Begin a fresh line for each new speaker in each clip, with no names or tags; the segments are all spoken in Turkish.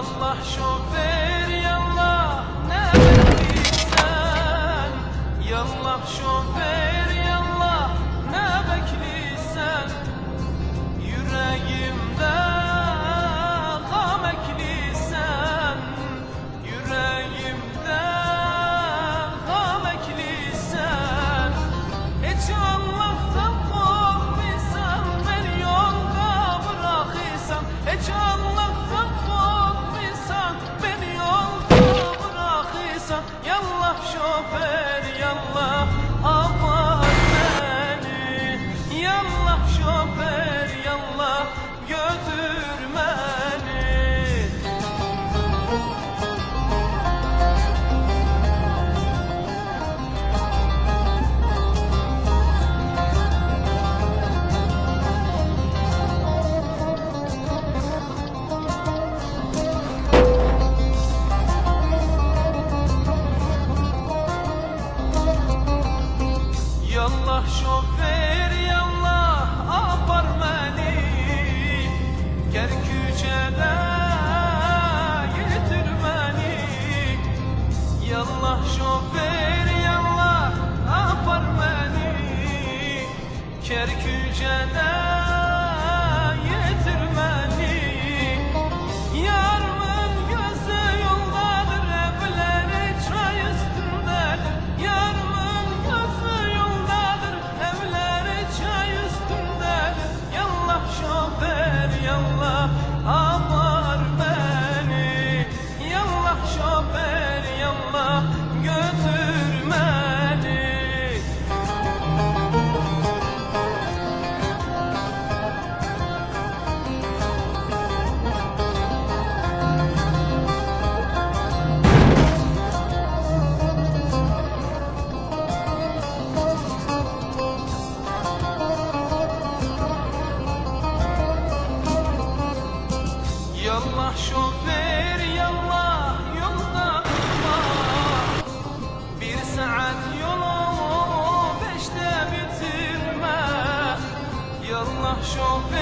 الله شوف show me.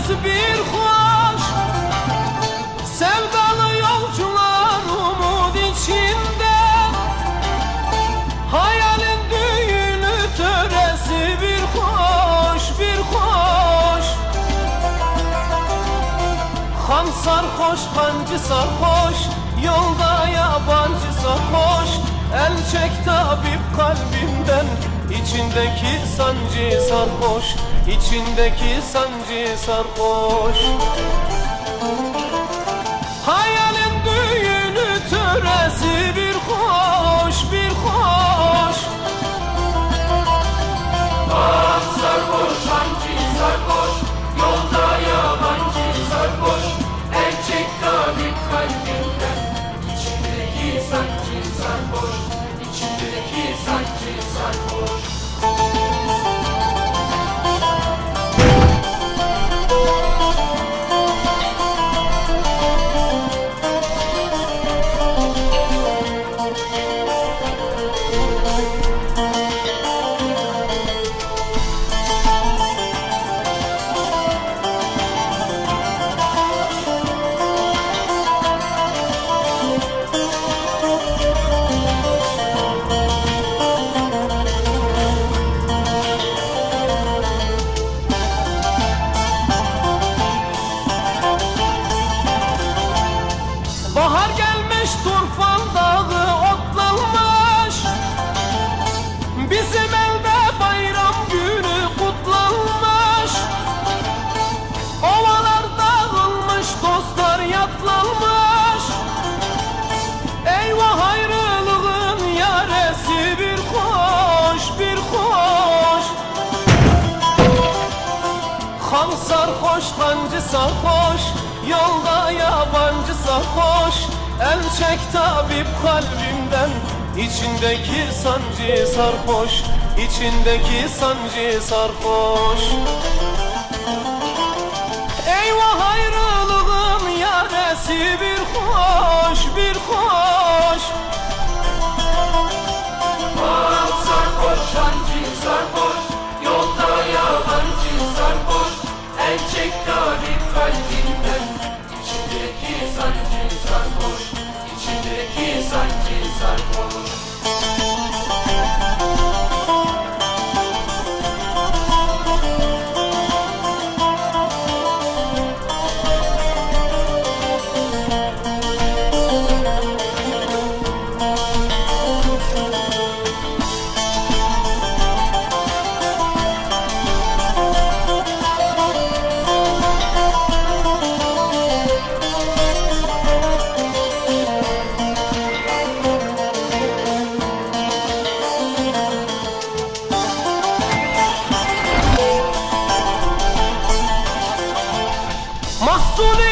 Nasıl bir hoş Sevdalı yolcular umut içinde. Hayalin düğünü töresi bir hoş bir hoş Han sarhoş hancı sarhoş Yolda yabancı sarhoş. El çek tabip kalbimden İçindeki sancı sarhoş içindeki sancı sarhoş Gelmiş turfan dağı otlanmış. Bizim elde bayram günü kutlanmış. Ovalar dağılmış dostlar yatlanmış. Eyvah ayrılığın yaresi bir hoş bir hoş Han sarhoş, hancı sarhoş Yolda yabancı sarhoş El çek tabip kalbimden İçindeki sancı sarhoş içindeki sancı sarhoş. Eyvah ayrılığın yaresi bir hoş bir hoş رسوله